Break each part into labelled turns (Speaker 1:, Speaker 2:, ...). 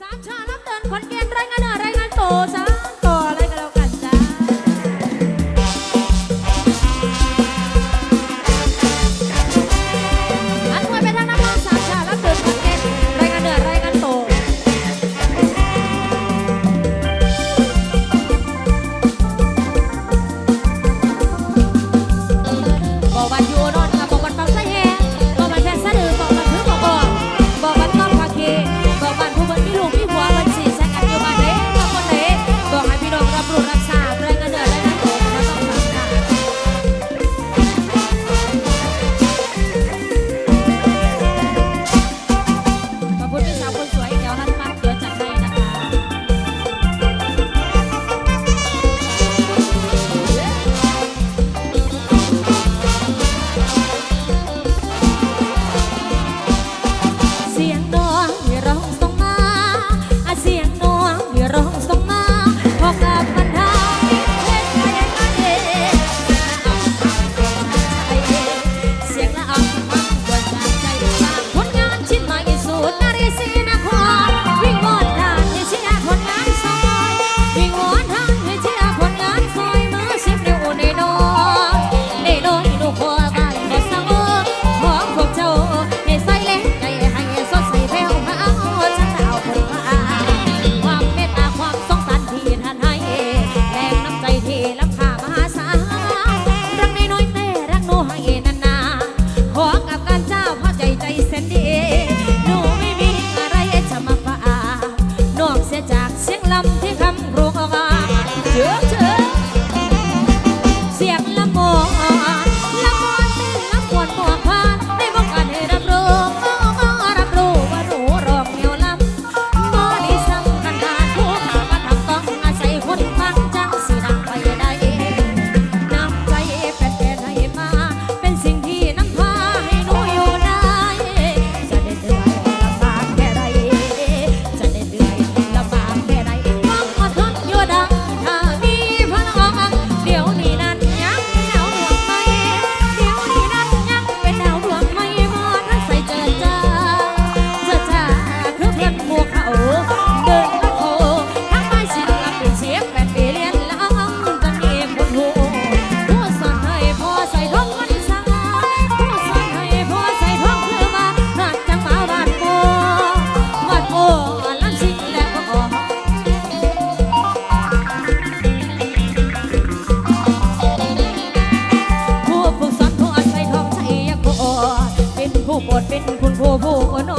Speaker 1: สามชาลับเดินขอนแก่นรายงานอะไรงานโตสา บทเป็นคุณผู้ผู้อน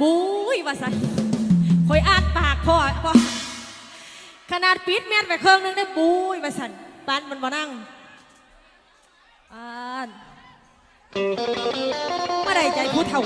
Speaker 1: บุ้ยว่าสันคอยอ่านปากพ่อพ่อขนาดปิดเม่นไปเครื่องนึงได้บุ้ยว่าสันปันมันมานั่งปานมาได้ใจผู้เฒ่า